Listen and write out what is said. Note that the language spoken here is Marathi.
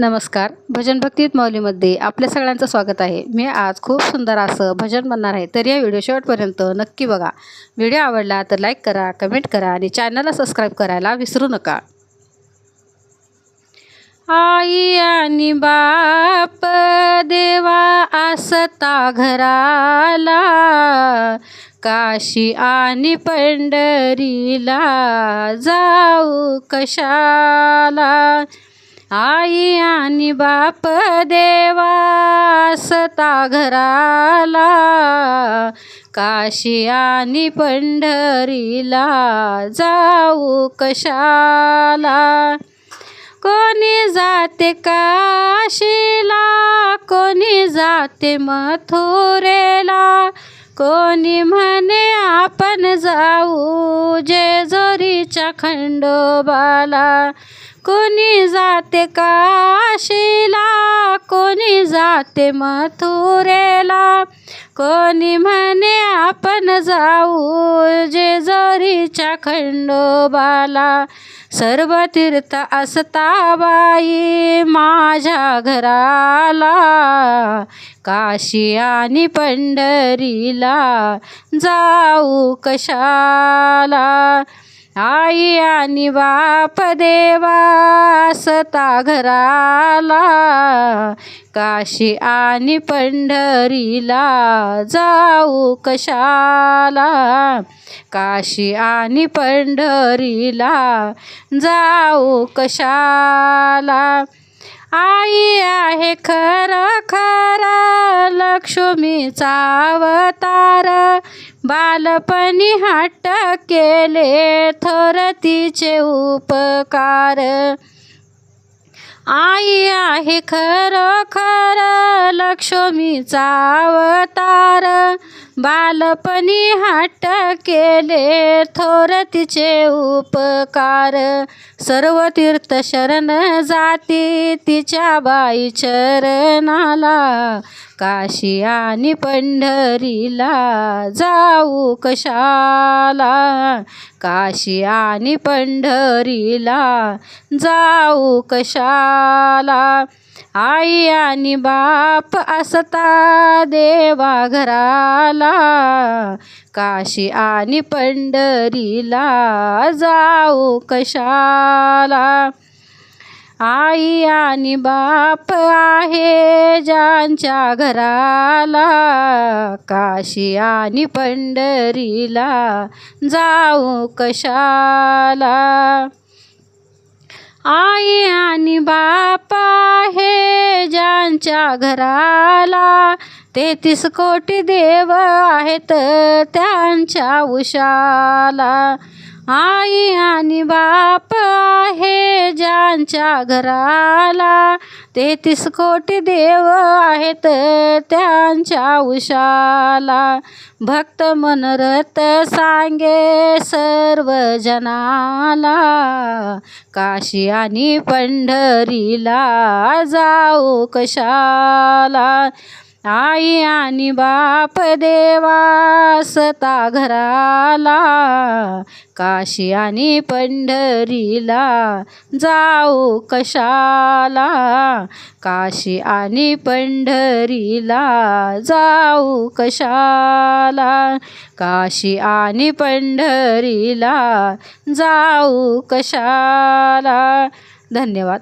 नमस्कार. भजन भक्तीत मौलीमध्ये आपल्या सगळ्यांचं स्वागत आहे. मी आज खूप सुंदर असं भजन म्हणणार आहे. तर या व्हिडिओ शेवटपर्यंत नक्की बघा. व्हिडिओ आवडला तर लाईक करा कमेंट करा आणि चॅनलला सबस्क्राईब करायला विसरू नका. आई आणि बाप देवा असता घराला काशी आणि पंढरीला जाऊ कशाला? आई आणि बाप देवासता घराला काशी आणि पंढरीला जाऊ कशाला? कोणी जाते काशीला कोणी जाते मथुरेला कोणी म्हणे आपण जाऊ जेजोरीच्या खंडोबाला. कोणी जाते काशीला कोणी जाते मथुरेला. कोणी म्हणे आपण जाऊ जेजोरीच्या खंडोबाला. सर्व तीर्थ असता बाई माझ्या घराला. काशी आणि पंढरीला जाऊ कशाला? आई आणि बाप देवा असता घराला काशी आणि पंढरीला जाऊ कशाला? काशी आणि पंढरीला जाऊ कशाला? आई आहे खरं खरं लक्ष्मीचा अवतार बालपणी हट्ट केले थोरतीचे उपकार. आई आहे खरोखर खरं लक्ष्मीचा अवतार. बालपणी हट्ट केले थोर तिचे उपकार. सर्व तीर्थ शरण जाती तिच्या बाई चरणाला. काशी आणि पंढरीला जाऊ कशाला? काशी आणि पंढरीला जाऊ कशाला? आई आणि बाप असता देवा घराला. काशी आणि पंढरीला जाऊ कशाला? आई आणि बाप आहे ज्यांच्या घराला काशी आणि पंढरीला जाऊ कशाला? आई आणि बाप आहे ज्यांच्या घराला तेहतीस कोटी देव आहेत त्यांच्या उशाला. आई आणि बाप आहे ज्यांच्या घराला. तेहतीस कोटी देव आहेत त्यांच्या उशाला. भक्त मनरत सांगे सर्व जनाला काशी आणि पंढरीला जाऊ कशाला? आई आणि बाप देवा सता घराला काशी आणि पंढरीला जाऊ कशाला? काशी आणि पंढरीला जाऊ कशाला? काशी आणि पंढरीला जाऊ कशाला? धन्यवाद.